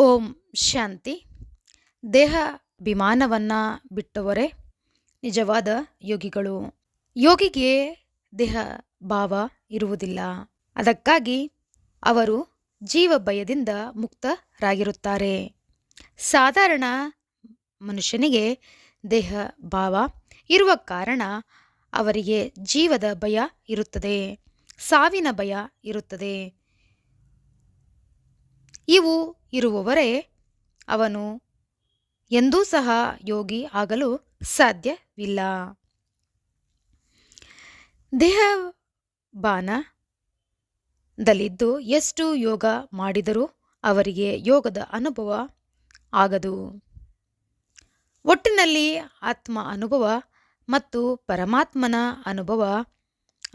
ಓಂ ಶಾಂತಿ. ದೇಹ ಅಭಿಮಾನವನ್ನು ಬಿಟ್ಟವರೇ ನಿಜವಾದ ಯೋಗಿಗಳು. ಯೋಗಿಗೆ ದೇಹ ಭಾವ ಇರುವುದಿಲ್ಲ. ಅದಕ್ಕಾಗಿ ಅವರು ಜೀವ ಭಯದಿಂದ ಮುಕ್ತರಾಗಿರುತ್ತಾರೆ. ಸಾಧಾರಣ ಮನುಷ್ಯನಿಗೆ ದೇಹ ಭಾವ ಇರುವ ಕಾರಣ ಅವರಿಗೆ ಜೀವದ ಭಯ ಇರುತ್ತದೆ. ಸಾವಿನ ಭಯ ಇರುತ್ತದೆ. ಇವು ಇರುವವರೇ ಅವನು ಎಂದೂ ಸಹ ಯೋಗಿ ಆಗಲು ಸಾಧ್ಯವಿಲ್ಲ. ದೇಹ ಬಾನದಲ್ಲಿದ್ದು ಎಷ್ಟು ಯೋಗ ಮಾಡಿದರೂ ಅವರಿಗೆ ಯೋಗದ ಅನುಭವ ಆಗದು. ಒಟ್ಟಿನಲ್ಲಿ ಆತ್ಮ ಅನುಭವ ಮತ್ತು ಪರಮಾತ್ಮನ ಅನುಭವ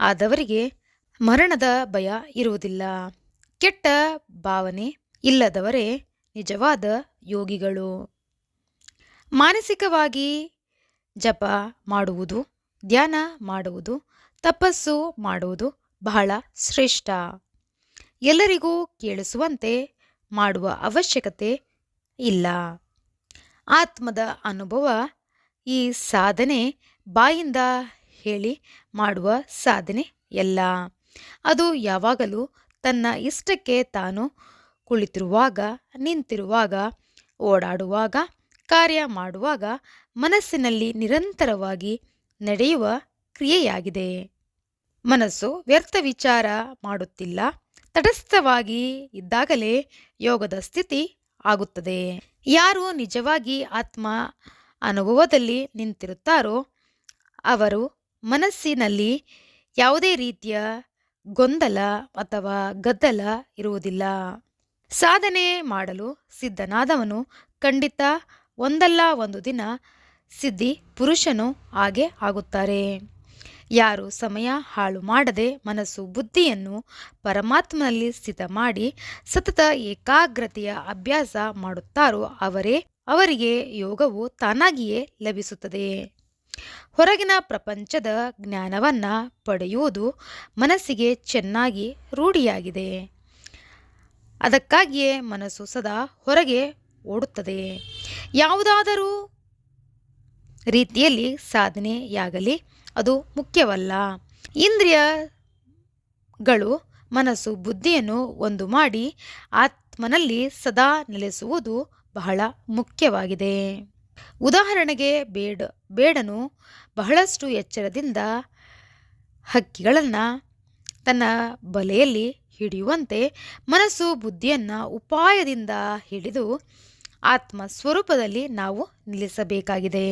ಆದವರಿಗೆ ಮರಣದ ಭಯ ಇರುವುದಿಲ್ಲ. ಕೆಟ್ಟ ಭಾವನೆ ಇಲ್ಲದವರೇ ನಿಜವಾದ ಯೋಗಿಗಳು. ಮಾನಸಿಕವಾಗಿ ಜಪ ಮಾಡುವುದು, ಧ್ಯಾನ ಮಾಡುವುದು, ತಪಸ್ಸು ಮಾಡುವುದು ಬಹಳ ಶ್ರೇಷ್ಠ. ಎಲ್ಲರಿಗೂ ಕೇಳಿಸುವಂತೆ ಮಾಡುವ ಅವಶ್ಯಕತೆ ಇಲ್ಲ. ಆತ್ಮದ ಅನುಭವ ಈ ಸಾಧನೆ ಬಾಯಿಂದ ಹೇಳಿ ಮಾಡುವ ಸಾಧನೆ ಎಲ್ಲ. ಅದು ಯಾವಾಗಲೂ ತನ್ನ ಇಷ್ಟಕ್ಕೆ ತಾನು ಕುಳಿತಿರುವಾಗ, ನಿಂತಿರುವಾಗ, ಓಡಾಡುವಾಗ, ಕಾರ್ಯ ಮಾಡುವಾಗ ಮನಸ್ಸಿನಲ್ಲಿ ನಿರಂತರವಾಗಿ ನಡೆಯುವ ಕ್ರಿಯೆಯಾಗಿದೆ. ಮನಸ್ಸು ವ್ಯರ್ಥ ವಿಚಾರ ಮಾಡುತ್ತಿಲ್ಲ. ತಟಸ್ಥವಾಗಿ ಇದ್ದಾಗಲೇ ಯೋಗದ ಸ್ಥಿತಿ ಆಗುತ್ತದೆ. ಯಾರು ನಿಜವಾಗಿ ಆತ್ಮ ಅನುಭವದಲ್ಲಿ ನಿಂತಿರುತ್ತಾರೋ, ಅವರು ಮನಸ್ಸಿನಲ್ಲಿ ಯಾವುದೇ ರೀತಿಯ ಗೊಂದಲ ಅಥವಾ ಗದ್ದಲ ಇರುವುದಿಲ್ಲ. ಸಾಧನೆ ಮಾಡಲು ಸಿದ್ಧನಾದವನು ಖಂಡಿತ ಒಂದಲ್ಲ ಒಂದು ದಿನ ಸಿದ್ಧಿ ಪುರುಷನು ಹಾಗೆ ಆಗುತ್ತಾರೆ. ಯಾರು ಸಮಯ ಹಾಳು ಮಾಡದೆ ಮನಸ್ಸು ಬುದ್ಧಿಯನ್ನು ಪರಮಾತ್ಮನಲ್ಲಿ ಸ್ಥಿತ ಮಾಡಿ ಸತತ ಏಕಾಗ್ರತೆಯ ಅಭ್ಯಾಸ ಮಾಡುತ್ತಾರೋ ಅವರೇ ಅವರಿಗೆ ಯೋಗವು ತಾನಾಗಿಯೇ ಲಭಿಸುತ್ತದೆ. ಹೊರಗಿನ ಪ್ರಪಂಚದ ಜ್ಞಾನವನ್ನು ಪಡೆಯುವುದು ಮನಸ್ಸಿಗೆ ಚೆನ್ನಾಗಿ ರೂಢಿಯಾಗಿದೆ. ಅದಕ್ಕಾಗಿಯೇ ಮನಸ್ಸು ಸದಾ ಹೊರಗೆ ಓಡುತ್ತದೆ. ಯಾವುದಾದರೂ ರೀತಿಯಲ್ಲಿ ಸಾಧನೆಯಾಗಲಿ ಅದು ಮುಖ್ಯವಲ್ಲ. ಇಂದ್ರಿಯಗಳು ಮನಸ್ಸು ಬುದ್ಧಿಯನ್ನು ಒಂದು ಮಾಡಿ ಆತ್ಮನಲ್ಲಿ ಸದಾ ನೆಲೆಸುವುದು ಬಹಳ ಮುಖ್ಯವಾಗಿದೆ. ಉದಾಹರಣೆಗೆ ಬೇಡ, ಬೇಡನು ಬಹಳಷ್ಟು ಎಚ್ಚರದಿಂದ ಹಕ್ಕಿಗಳನ್ನು ತನ್ನ ಬಲೆಯಲ್ಲಿ ಹಿಡಿಯುವಂತೆ ಮನಸ್ಸು ಬುದ್ಧಿಯನ್ನು ಉಪಾಯದಿಂದ ಹಿಡಿದು ಆತ್ಮ ಸ್ವರೂಪದಲ್ಲಿ ನಾವು ನಿಲ್ಲಿಸಬೇಕಾಗಿದೆ.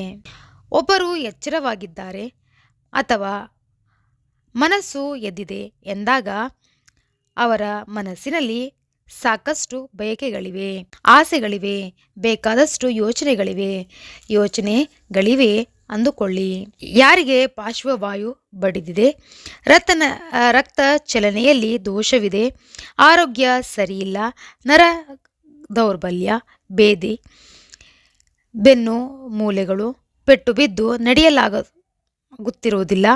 ಒಬ್ಬರು ಎಚ್ಚರವಾಗಿದ್ದಾರೆ ಅಥವಾ ಮನಸ್ಸು ಎದ್ದಿದೆ ಎಂದಾಗ ಅವರ ಮನಸ್ಸಿನಲ್ಲಿ ಸಾಕಷ್ಟು ಬಯಕೆಗಳಿವೆ, ಆಸೆಗಳಿವೆ, ಬೇಕಾದಷ್ಟು ಯೋಚನೆಗಳಿವೆ. ಯೋಚನೆಗಳಿವೆ ಅಂದುಕೊಳ್ಳಿ. ಯಾರಿಗೆ ಪಾರ್ಶ್ವವಾಯು ಬಡಿದಿದೆ? ರಕ್ತನ, ರಕ್ತ ಚಲನೆಯಲ್ಲಿ ದೋಷವಿದೆ. ಆರೋಗ್ಯ ಸರಿಯಿಲ್ಲ. ನರ ದೌರ್ಬಲ್ಯ, ಬೇದಿ, ಬೆನ್ನು ಮೂಲೆಗಳು ಪೆಟ್ಟು ಬಿದ್ದು ನಡೆಯಲಾಗ ಗೊತ್ತಿರುವುದಿಲ್ಲ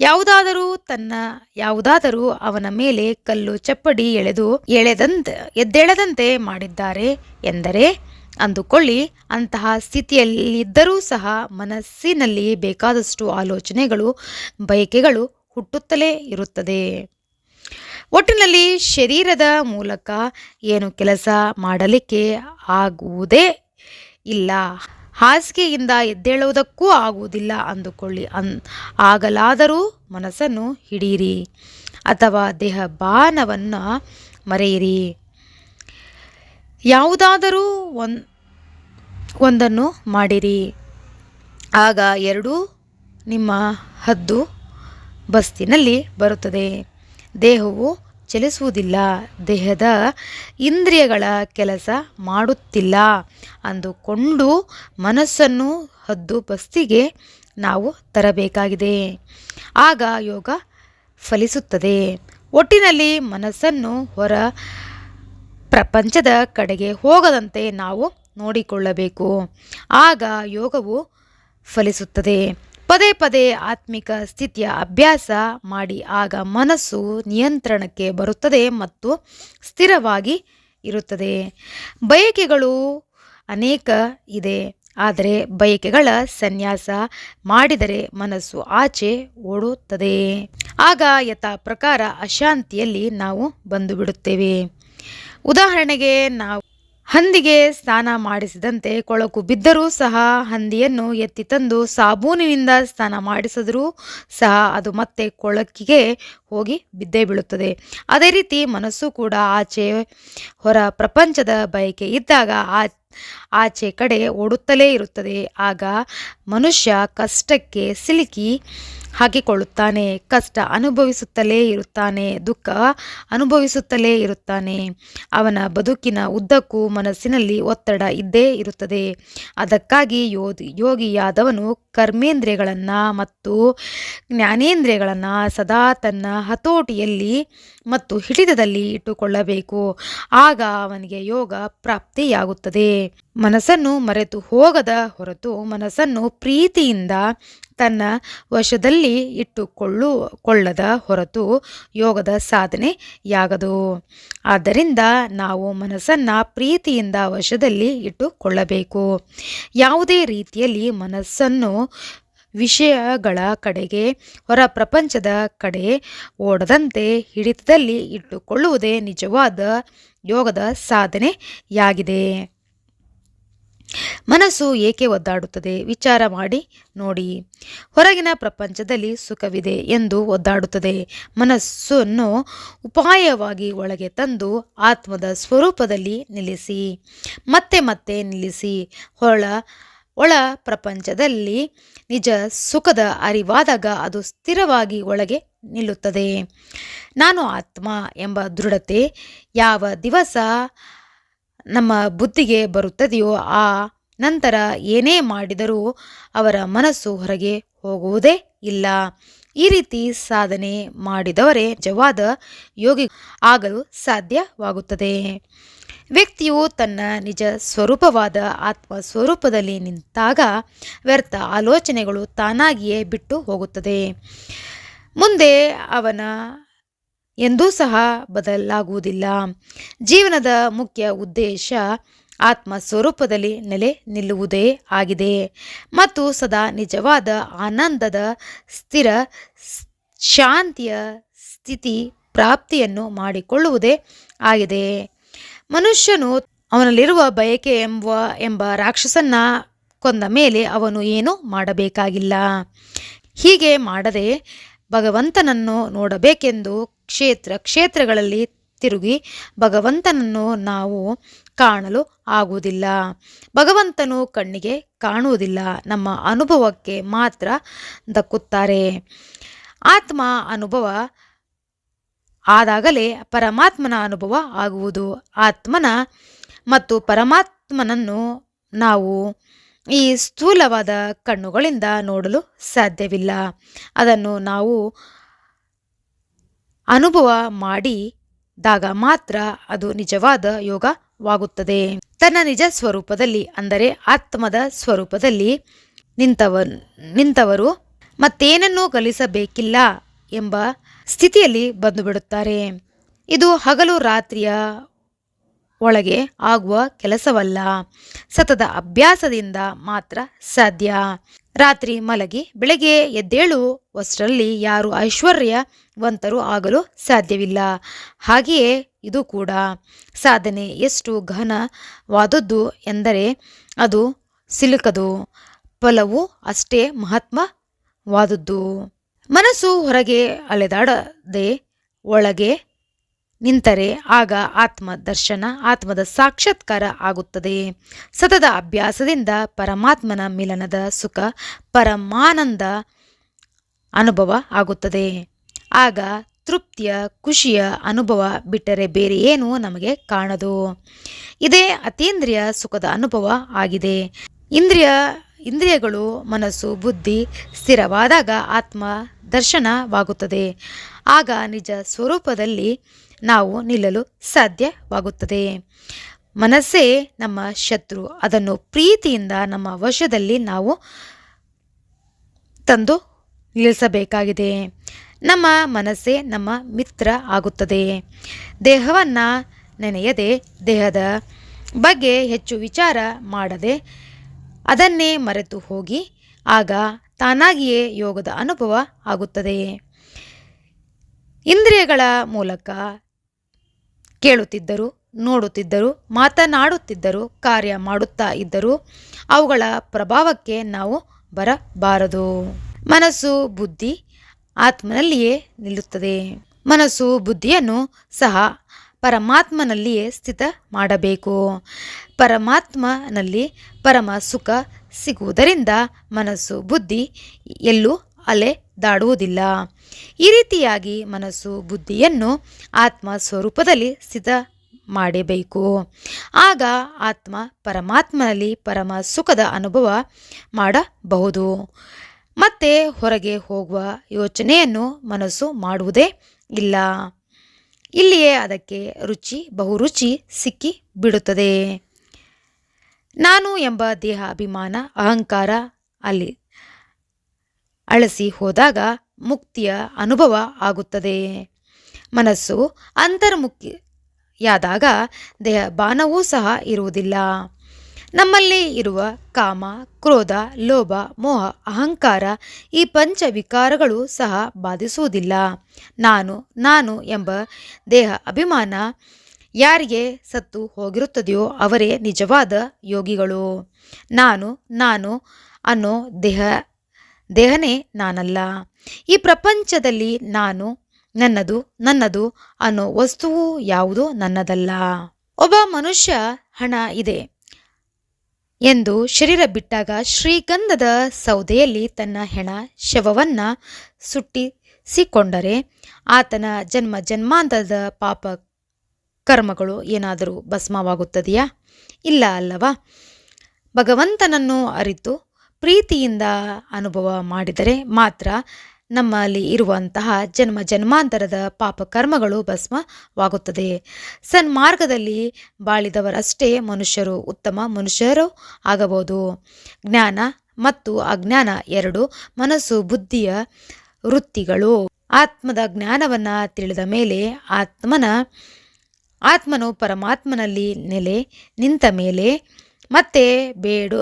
ಯಾವುದಾದರೂ ತನ್ನ, ಯಾವುದಾದರೂ ಅವನ ಮೇಲೆ ಕಲ್ಲು ಚಪ್ಪಡಿ ಎಳೆದು ಎಳೆದಂತೆ, ಎದ್ದೇಳದಂತೆ ಮಾಡಿದ್ದಾರೆ ಎಂದರೆ ಅಂದುಕೊಳ್ಳಿ, ಅಂತಹ ಸ್ಥಿತಿಯಲ್ಲಿದ್ದರೂ ಸಹ ಮನಸ್ಸಿನಲ್ಲಿ ಬೇಕಾದಷ್ಟು ಆಲೋಚನೆಗಳು, ಬಯಕೆಗಳು ಹುಟ್ಟುತ್ತಲೇ ಇರುತ್ತದೆ. ಒಟ್ಟಿನಲ್ಲಿ ಶರೀರದ ಮೂಲಕ ಏನು ಕೆಲಸ ಮಾಡಲಿಕ್ಕೆ ಆಗುವುದೇ ಇಲ್ಲ. ಹಾಸಿಗೆಯಿಂದ ಎದ್ದೇಳುವುದಕ್ಕೂ ಆಗುವುದಿಲ್ಲ ಅಂದುಕೊಳ್ಳಿ. ಅನ್ ಆಗಲಾದರೂ ಮನಸ್ಸನ್ನು ಹಿಡಿಯಿರಿ ಅಥವಾ ದೇಹ ಬಾನವನ್ನು ಮರೆಯಿರಿ. ಯಾವುದಾದರೂ ಒನ್, ಒಂದನ್ನು ಮಾಡಿರಿ. ಆಗ ಎರಡೂ ನಿಮ್ಮ ಹದ್ದು ಬಸ್ತಿನಲ್ಲಿ ಬರುತ್ತದೆ. ದೇಹವು ಚಲಿಸುವುದಿಲ್ಲ. ದೇಹದ ಇಂದ್ರಿಯಗಳ ಕೆಲಸ ಮಾಡುತ್ತಿಲ್ಲ. ಅಂದುಕೊಂಡು ಮನಸ್ಸನ್ನು ಹದ್ದು ಬಸ್ತಿಗೆ ನಾವು ತರಬೇಕಾಗಿದೆ. ಆಗ ಯೋಗ ಫಲಿಸುತ್ತದೆ. ಒಟ್ಟಿನಲ್ಲಿ ಮನಸ್ಸನ್ನು ಹೊರ ಪ್ರಪಂಚದ ಕಡೆಗೆ ಹೋಗದಂತೆ ನಾವು ನೋಡಿಕೊಳ್ಳಬೇಕು. ಆಗ ಯೋಗವು ಫಲಿಸುತ್ತದೆ. ಪದೇ ಪದೇ ಆತ್ಮಿಕ ಸ್ಥಿತಿಯ ಅಭ್ಯಾಸ ಮಾಡಿ ಆಗ ಮನಸ್ಸು ನಿಯಂತ್ರಣಕ್ಕೆ ಬರುತ್ತದೆ ಮತ್ತು ಸ್ಥಿರವಾಗಿ ಇರುತ್ತದೆ. ಬಯಕೆಗಳು ಅನೇಕ ಇದೆ. ಆದರೆ ಬಯಕೆಗಳ ಸನ್ಯಾಸ ಮಾಡಿದರೆ ಮನಸ್ಸು ಆಚೆ ಓಡುತ್ತದೆ. ಆಗ ಯಥಾ ಪ್ರಕಾರ ಅಶಾಂತಿಯಲ್ಲಿ ನಾವು ಬಂದು ಬಿಡುತ್ತೇವೆ ಉದಾಹರಣೆಗೆ ನಾವು ಹಂದಿಗೆ ಸ್ನಾನ ಮಾಡಿಸಿದಂತೆ ಕೊಳಕು ಬಿದ್ದರೂ ಸಹ ಹಂದಿಯನ್ನು ಎತ್ತಿ ತಂದು ಸಾಬೂನಿನಿಂದ ಸ್ನಾನ ಮಾಡಿಸಿದರೂ ಸಹ ಅದು ಮತ್ತೆ ಕೊಳಕಿಗೆ ಹೋಗಿ ಬಿದ್ದೇ ಬೀಳುತ್ತದೆ. ಅದೇ ರೀತಿ ಮನಸ್ಸು ಕೂಡ ಆಚೆ ಹೊರ ಪ್ರಪಂಚದ ಬಯಕೆ ಇದ್ದಾಗ ಆ ಆಚೆ ಕಡೆ ಓಡುತ್ತಲೇ ಇರುತ್ತದೆ. ಆಗ ಮನುಷ್ಯ ಕಷ್ಟಕ್ಕೆ ಸಿಲುಕಿ ಹಾಕಿಕೊಳ್ಳುತ್ತಾನೆ. ಕಷ್ಟ ಅನುಭವಿಸುತ್ತಲೇ ಇರುತ್ತಾನೆ. ದುಃಖ ಅನುಭವಿಸುತ್ತಲೇ ಇರುತ್ತಾನೆ. ಅವನ ಬದುಕಿನ ಉದ್ದಕ್ಕೂ ಮನಸ್ಸಿನಲ್ಲಿ ಒತ್ತಡ ಇದ್ದೇ ಇರುತ್ತದೆ. ಅದಕ್ಕಾಗಿ ಯೋಧಿ, ಯೋಗಿಯಾದವನು ಕರ್ಮೇಂದ್ರಿಯಗಳನ್ನು ಮತ್ತು ಜ್ಞಾನೇಂದ್ರಿಯಗಳನ್ನು ಸದಾ ತನ್ನ ಹತೋಟಿಯಲ್ಲಿ ಮತ್ತು ಹಿಡಿತದಲ್ಲಿ ಇಟ್ಟುಕೊಳ್ಳಬೇಕು. ಆಗ ಅವನಿಗೆ ಯೋಗ ಪ್ರಾಪ್ತಿಯಾಗುತ್ತದೆ. ಮನಸ್ಸನ್ನು ಮರೆತು ಹೋಗದ ಹೊರತು ಮನಸ್ಸನ್ನು ಪ್ರೀತಿಯಿಂದ ತನ್ನ ವಶದಲ್ಲಿ ಇಟ್ಟುಕೊಳ್ಳು, ಕೊಳ್ಳದ ಹೊರತು ಯೋಗದ ಸಾಧನೆಯಾಗದು ಆದ್ದರಿಂದ ನಾವು ಮನಸ್ಸನ್ನು ಪ್ರೀತಿಯಿಂದ ವಶದಲ್ಲಿ ಇಟ್ಟುಕೊಳ್ಳಬೇಕು. ಯಾವುದೇ ರೀತಿಯಲ್ಲಿ ಮನಸ್ಸನ್ನು ವಿಷಯಗಳ ಕಡೆಗೆ, ಹೊರ ಪ್ರಪಂಚದ ಕಡೆ ಓಡದಂತೆ ಹಿಡಿತದಲ್ಲಿ ಇಟ್ಟುಕೊಳ್ಳುವುದೇ ನಿಜವಾದ ಯೋಗದ ಸಾಧನೆಯಾಗಿದೆ. ಮನಸ್ಸು ಏಕೆ ಒದ್ದಾಡುತ್ತದೆ? ವಿಚಾರ ಮಾಡಿ, ನೋಡಿ. ಹೊರಗಿನ ಪ್ರಪಂಚದಲ್ಲಿ ಸುಖವಿದೆ ಎಂದು ಒದ್ದಾಡುತ್ತದೆ. ಮನಸ್ಸನ್ನು ಉಪಾಯವಾಗಿ ಒಳಗೆ ತಂದು ಆತ್ಮದ ಸ್ವರೂಪದಲ್ಲಿ ನಿಲ್ಲಿಸಿ. ಮತ್ತೆ ಮತ್ತೆ ನಿಲ್ಲಿಸಿ. ಹೊಳ, ಒಳ ಪ್ರಪಂಚದಲ್ಲಿ ನಿಜ ಸುಖದ ಅರಿವಾದಾಗ ಅದು ಸ್ಥಿರವಾಗಿ ಒಳಗೆ ನಿಲ್ಲುತ್ತದೆ. ನಾನು ಆತ್ಮ ಎಂಬ ದೃಢತೆ ಯಾವ ದಿವಸ ನಮ್ಮ ಬುದ್ಧಿಗೆ ಬರುತ್ತದೆಯೋ ಆ ನಂತರ ಏನೇ ಮಾಡಿದರೂ ಅವರ ಮನಸ್ಸು ಹೊರಗೆ ಹೋಗುವುದೇ ಇಲ್ಲ. ಈ ರೀತಿ ಸಾಧನೆ ಮಾಡಿದವರೇ ನಿಜವಾದ ಯೋಗಿ ಆಗಲು ಸಾಧ್ಯವಾಗುತ್ತದೆ. ವ್ಯಕ್ತಿಯು ತನ್ನ ನಿಜ ಸ್ವರೂಪವಾದ ಆತ್ಮ ಸ್ವರೂಪದಲ್ಲಿ ನಿಂತಾಗ ವ್ಯರ್ಥ ಆಲೋಚನೆಗಳು ತಾನಾಗಿಯೇ ಬಿಟ್ಟು ಹೋಗುತ್ತದೆ. ಮುಂದೆ ಅವನ ಎಂದೂ ಸಹ ಬದಲಾಗುವುದಿಲ್ಲ. ಜೀವನದ ಮುಖ್ಯ ಉದ್ದೇಶ ಆತ್ಮ ಸ್ವರೂಪದಲ್ಲಿ ನೆಲೆ ನಿಲ್ಲುವುದೇ ಆಗಿದೆ. ಮತ್ತು ಸದಾ ನಿಜವಾದ ಆನಂದದ ಸ್ಥಿರ ಶಾಂತಿಯ ಸ್ಥಿತಿ ಪ್ರಾಪ್ತಿಯನ್ನು ಮಾಡಿಕೊಳ್ಳುವುದೇ ಆಗಿದೆ. ಮನುಷ್ಯನು ಅವನಲ್ಲಿರುವ ಬಯಕೆ ಎಂಬ ಎಂಬ ರಾಕ್ಷಸನ್ನ ಕೊಂದ ಮೇಲೆ ಅವನು ಏನೂ ಮಾಡಬೇಕಾಗಿಲ್ಲ. ಹೀಗೆ ಮಾಡದೆ ಭಗವಂತನನ್ನು ನೋಡಬೇಕೆಂದು ಕ್ಷೇತ್ರ, ಕ್ಷೇತ್ರಗಳಲ್ಲಿ ತಿರುಗಿ ಭಗವಂತನನ್ನು ನಾವು ಕಾಣಲು ಆಗುವುದಿಲ್ಲ. ಭಗವಂತನು ಕಣ್ಣಿಗೆ ಕಾಣುವುದಿಲ್ಲ, ನಮ್ಮ ಅನುಭವಕ್ಕೆ ಮಾತ್ರ ದಕ್ಕುತ್ತಾರೆ. ಆತ್ಮ ಅನುಭವ ಆದಾಗಲೇ ಪರಮಾತ್ಮನ ಅನುಭವ ಆಗುವುದು. ಆತ್ಮನ ಮತ್ತು ಪರಮಾತ್ಮನನ್ನು ನಾವು ಈ ಸ್ಥೂಲವಾದ ಕಣ್ಣುಗಳಿಂದ ನೋಡಲು ಸಾಧ್ಯವಿಲ್ಲ. ಅದನ್ನು ನಾವು ಅನುಭವ ಮಾಡಿದಾಗ ಮಾತ್ರ ಅದು ನಿಜವಾದ ಯೋಗವಾಗುತ್ತದೆ. ತನ್ನ ನಿಜ ಸ್ವರೂಪದಲ್ಲಿ, ಅಂದರೆ ಆತ್ಮದ ಸ್ವರೂಪದಲ್ಲಿ ನಿಂತವ, ನಿಂತವರು ಮತ್ತೇನನ್ನೂ ಕಲಿಸಬೇಕಿಲ್ಲ ಎಂಬ ಸ್ಥಿತಿಯಲ್ಲಿ ಬಂದುಬಿಡುತ್ತಾರೆ. ಇದು ಹಗಲು ರಾತ್ರಿಯ ಒಳಗೆ ಆಗುವ ಕೆಲಸವಲ್ಲ. ಸತತ ಅಭ್ಯಾಸದಿಂದ ಮಾತ್ರ ಸಾಧ್ಯ. ರಾತ್ರಿ ಮಲಗಿ ಬೆಳಗ್ಗೆ ಎದ್ದೇಳುವಷ್ಟರಲ್ಲಿ ಯಾರು ಐಶ್ವರ್ಯವಂತರು ಆಗಲು ಸಾಧ್ಯವಿಲ್ಲ. ಹಾಗೆಯೇ ಇದು ಕೂಡ. ಸಾಧನೆ ಎಷ್ಟು ಘನವಾದದ್ದು ಎಂದರೆ ಅದು ಸಿಲುಕದು. ಫಲವು ಅಷ್ಟೇ ಮಹತ್ವವಾದದ್ದು. ಮನಸ್ಸು ಹೊರಗೆ ಅಲೆದಾಡದೆ ಒಳಗೆ ನಿಂತರೆ ಆಗ ಆತ್ಮ ದರ್ಶನ ಆತ್ಮದ ಸಾಕ್ಷಾತ್ಕಾರ ಆಗುತ್ತದೆ. ಸತತ ಅಭ್ಯಾಸದಿಂದ ಪರಮಾತ್ಮನ ಮಿಲನದ ಸುಖ, ಪರಮಾನಂದ ಅನುಭವ ಆಗುತ್ತದೆ. ಆಗ ತೃಪ್ತಿಯ, ಖುಷಿಯ ಅನುಭವ ಬಿಟ್ಟರೆ ಬೇರೆ ಏನೂ ನಮಗೆ ಕಾಣದು. ಇದೇ ಅತೀಂದ್ರಿಯ ಸುಖದ ಅನುಭವ ಆಗಿದೆ. ಇಂದ್ರಿಯ ಇಂದ್ರಿಯಗಳು, ಮನಸ್ಸು, ಬುದ್ಧಿ ಸ್ಥಿರವಾದಾಗ ಆತ್ಮ ದರ್ಶನವಾಗುತ್ತದೆ. ಆಗ ನಿಜ ಸ್ವರೂಪದಲ್ಲಿ ನಾವು ನಿಲ್ಲಲು ಸಾಧ್ಯವಾಗುತ್ತದೆ. ಮನಸ್ಸೇ ನಮ್ಮ ಶತ್ರು, ಅದನ್ನು ಪ್ರೀತಿಯಿಂದ ನಮ್ಮ ವಶದಲ್ಲಿ ನಾವು ತಂದು ನಿಲ್ಲಿಸಬೇಕಾಗಿದೆ. ನಮ್ಮ ಮನಸ್ಸೇ ನಮ್ಮ ಮಿತ್ರ ಆಗುತ್ತದೆ. ದೇಹವನ್ನು ನೆನೆಯದೆ ದೇಹದ ಬಗ್ಗೆ ಹೆಚ್ಚು ವಿಚಾರ ಮಾಡದೆ ಅದನ್ನೇ ಮರೆತು ಹೋಗಿ ಆಗ ತಾನಾಗಿಯೇ ಯೋಗದ ಅನುಭವ ಆಗುತ್ತದೆ ಇಂದ್ರಿಯಗಳ ಮೂಲಕ ಕೇಳುತ್ತಿದ್ದರು, ನೋಡುತ್ತಿದ್ದರು, ಮಾತನಾಡುತ್ತಿದ್ದರು, ಕಾರ್ಯ ಮಾಡುತ್ತಾ ಇದ್ದರು. ಅವುಗಳ ಪ್ರಭಾವಕ್ಕೆ ನಾವು ಬರಬಾರದು. ಮನಸ್ಸು, ಬುದ್ಧಿ ಆತ್ಮನಲ್ಲಿಯೇ ನಿಲ್ಲುತ್ತದೆ. ಮನಸ್ಸು, ಬುದ್ಧಿಯನ್ನು ಸಹ ಪರಮಾತ್ಮನಲ್ಲಿಯೇ ಸ್ಥಿತ ಮಾಡಬೇಕು. ಪರಮಾತ್ಮನಲ್ಲಿ ಪರಮ ಸುಖ ಸಿಗುವುದರಿಂದ ಮನಸ್ಸು, ಬುದ್ಧಿ ಎಲ್ಲೂ ಅಲೆ ದಾಡುವುದಿಲ್ಲ. ಈ ರೀತಿಯಾಗಿ ಮನಸ್ಸು, ಬುದ್ಧಿಯನ್ನು ಆತ್ಮ ಸ್ವರೂಪದಲ್ಲಿ ಸ್ಥಿತ ಮಾಡಬೇಕು. ಆಗ ಆತ್ಮ ಪರಮಾತ್ಮನಲ್ಲಿ ಪರಮ ಸುಖದ ಅನುಭವ ಮಾಡಬಹುದು. ಮತ್ತೆ ಹೊರಗೆ ಹೋಗುವ ಯೋಚನೆಯನ್ನು ಮನಸ್ಸು ಮಾಡುವುದೇ ಇಲ್ಲ. ಇಲ್ಲಿಯೇ ಅದಕ್ಕೆ ರುಚಿ, ಬಹುರುಚಿ ಸಿಕ್ಕಿ ಬಿಡುತ್ತದೆ. ನಾನು ಎಂಬ ದೇಹ ಅಭಿಮಾನ, ಅಹಂಕಾರ ಅಲ್ಲಿ ಅಳಸಿ ಹೋದಾಗ ಮುಕ್ತಿಯ ಅನುಭವ ಆಗುತ್ತದೆ. ಮನಸ್ಸು ಅಂತರ್ಮುಖಿಯಾದಾಗ ದೇಹ ಬಾನವೂ ಸಹ ಇರುವುದಿಲ್ಲ. ನಮ್ಮಲ್ಲಿ ಇರುವ ಕಾಮ, ಕ್ರೋಧ, ಲೋಭ, ಮೋಹ, ಅಹಂಕಾರ ಈ ಪಂಚ ವಿಕಾರಗಳು ಸಹ ಬಾಧಿಸುವುದಿಲ್ಲ. ನಾನು ನಾನು ಎಂಬ ದೇಹ ಅಭಿಮಾನ ಯಾರಿಗೆ ಸತ್ತು ಹೋಗಿರುತ್ತದೆಯೋ ಅವರೇ ನಿಜವಾದ ಯೋಗಿಗಳು. ನಾನು ನಾನು ಅನ್ನೋ ದೇಹ, ದೇಹನೇ ನಾನಲ್ಲ. ಈ ಪ್ರಪಂಚದಲ್ಲಿ ನಾನು ನನ್ನದು ನನ್ನದು ಅನ್ನೋ ವಸ್ತುವು ಯಾವುದೂ ನನ್ನದಲ್ಲ. ಒಬ್ಬ ಮನುಷ್ಯ ಹಣ ಇದೆ. ಎಂದು ಶರೀರ ಬಿಟ್ಟಾಗ ಶ್ರೀಗಂಧದ ಸೌದೆಯಲ್ಲಿ ತನ್ನ ಹೆಣ ಶವವನ್ನು ಸುಟ್ಟಿಸಿಕೊಂಡರೆ ಆತನ ಜನ್ಮ ಜನ್ಮಾಂತರದ ಪಾಪ ಕರ್ಮಗಳು ಏನಾದರೂ ಭಸ್ಮವಾಗುತ್ತದೆಯಾ? ಇಲ್ಲ ಅಲ್ಲವಾ? ಭಗವಂತನನ್ನು ಅರಿತು ಪ್ರೀತಿಯಿಂದ ಅನುಭವ ಮಾಡಿದರೆ ಮಾತ್ರ ನಮ್ಮಲ್ಲಿ ಇರುವಂತಹ ಜನ್ಮ ಜನ್ಮಾಂತರದ ಪಾಪ ಕರ್ಮಗಳು ಭಸ್ಮವಾಗುತ್ತದೆ. ಸನ್ಮಾರ್ಗದಲ್ಲಿ ಬಾಳಿದವರಷ್ಟೇ ಮನುಷ್ಯರು, ಉತ್ತಮ ಮನುಷ್ಯರು ಆಗಬಹುದು. ಜ್ಞಾನ ಮತ್ತು ಅಜ್ಞಾನ ಎರಡು ಮನಸ್ಸು, ಬುದ್ಧಿಯ ವೃತ್ತಿಗಳು. ಆತ್ಮದ ಜ್ಞಾನವನ್ನ ತಿಳಿದ ಮೇಲೆ ಆತ್ಮನ, ಆತ್ಮನು ಪರಮಾತ್ಮನಲ್ಲಿ ನೆಲೆ ನಿಂತ ಮೇಲೆ ಮತ್ತೆ ಬೇಡು,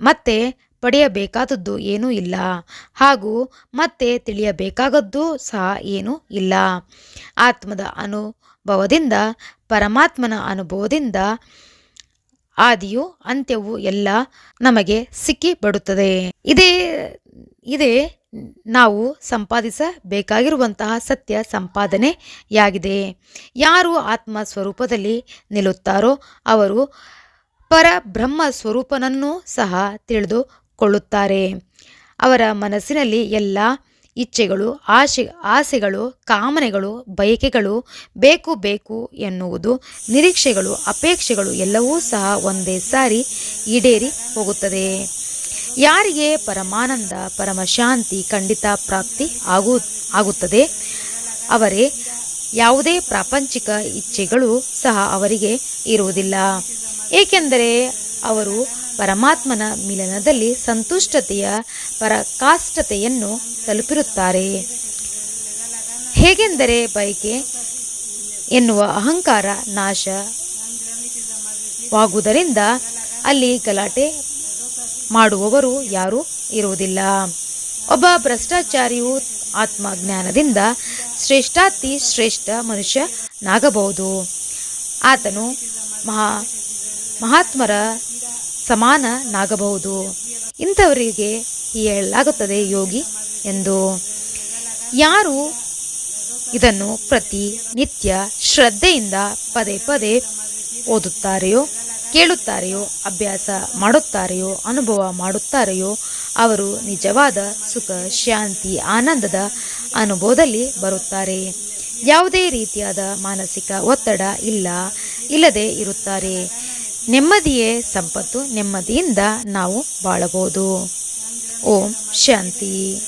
ಮತ್ತೆ ಪಡೆಯಬೇಕಾದದ್ದು ಏನೂ ಇಲ್ಲ. ಹಾಗೂ ಮತ್ತೆ ತಿಳಿಯಬೇಕಾಗದ್ದು ಸಹ ಏನೂ ಇಲ್ಲ. ಆತ್ಮದ ಅನುಭವದಿಂದ, ಪರಮಾತ್ಮನ ಅನುಭವದಿಂದ ಆದಿಯು ಅಂತ್ಯವು ಎಲ್ಲ ನಮಗೆ ಸಿಕ್ಕಿ ಬಡುತ್ತದೆ ಇದೇ ಇದೇ ನಾವು ಸಂಪಾದಿಸಬೇಕಾಗಿರುವಂತಹ ಸತ್ಯ ಸಂಪಾದನೆಯಾಗಿದೆ. ಯಾರು ಆತ್ಮ ಸ್ವರೂಪದಲ್ಲಿ ನಿಲ್ಲುತ್ತಾರೋ ಅವರು ಪರಬ್ರಹ್ಮ ಸ್ವರೂಪನನ್ನೂ ಸಹ ತಿಳಿದುಕೊಳ್ಳುತ್ತಾರೆ ಅವರ ಮನಸ್ಸಿನಲ್ಲಿ ಎಲ್ಲ ಇಚ್ಛೆಗಳು, ಆಶೆ, ಆಸೆಗಳು, ಕಾಮನೆಗಳು, ಬಯಕೆಗಳು, ಬೇಕು ಬೇಕು ಎನ್ನುವುದು, ನಿರೀಕ್ಷೆಗಳು, ಅಪೇಕ್ಷೆಗಳು ಎಲ್ಲವೂ ಸಹ ಒಂದೇ ಸಾರಿ ಈಡೇರಿ ಹೋಗುತ್ತದೆ. ಯಾರಿಗೆ ಪರಮಾನಂದ, ಪರಮಶಾಂತಿ ಖಂಡಿತ ಪ್ರಾಪ್ತಿ ಆಗು, ಆಗುತ್ತದೆ. ಅವರೇ ಯಾವುದೇ ಪ್ರಾಪಂಚಿಕ ಇಚ್ಛೆಗಳು ಸಹ ಅವರಿಗೆ ಇರುವುದಿಲ್ಲ. ಏಕೆಂದರೆ ಅವರು ಪರಮಾತ್ಮನ ಮಿಲನದಲ್ಲಿ ಸಂತುಷ್ಟತೆಯ ಪರಕಾಷ್ಟತೆಯನ್ನು ತಲುಪಿರುತ್ತಾರೆ. ಹೇಗೆಂದರೆ ಬಯಕೆ ಎನ್ನುವ ಅಹಂಕಾರ ನಾಶವಾಗುವುದರಿಂದ ಅಲ್ಲಿ ಗಲಾಟೆ ಮಾಡುವವರು ಯಾರೂ ಇರುವುದಿಲ್ಲ. ಒಬ್ಬ ಭ್ರಷ್ಟಾಚಾರಿಯು ಆತ್ಮಜ್ಞಾನದಿಂದ ಶ್ರೇಷ್ಠಾತಿ ಶ್ರೇಷ್ಠ ಮನುಷ್ಯನಾಗಬಹುದು. ಆತನು ಮಹಾ ಮಹಾತ್ಮರ ಸಮಾನನಾಗಬಹುದು. ಇಂಥವರಿಗೆ ಹೇಳಲಾಗುತ್ತದೆ, ಯೋಗಿ ಎಂದು. ಯಾರು ಇದನ್ನು ಪ್ರತಿ ನಿತ್ಯ ಶ್ರದ್ಧೆಯಿಂದ ಪದೇ ಪದೇ ಓದುತ್ತಾರೆಯೋ, ಕೇಳುತ್ತಾರೆಯೋ, ಅಭ್ಯಾಸ ಮಾಡುತ್ತಾರೆಯೋ, ಅನುಭವ ಮಾಡುತ್ತಾರೆಯೋ, ಅವರು ನಿಜವಾದ ಸುಖ, ಶಾಂತಿ, ಆನಂದದ ಅನುಭವದಲ್ಲಿ ಬರುತ್ತಾರೆ. ಯಾವುದೇ ರೀತಿಯಾದ ಮಾನಸಿಕ ಒತ್ತಡ ಇಲ್ಲ, ಇಲ್ಲದೆ ಇರುತ್ತಾರೆ. ನೆಮ್ಮದಿಯೇ ಸಂಪತ್ತು ನೆಮ್ಮದಿಯಿಂದ ನಾವು ಬಾಳಬಹುದು. ಓಂ ಶಾಂತಿ.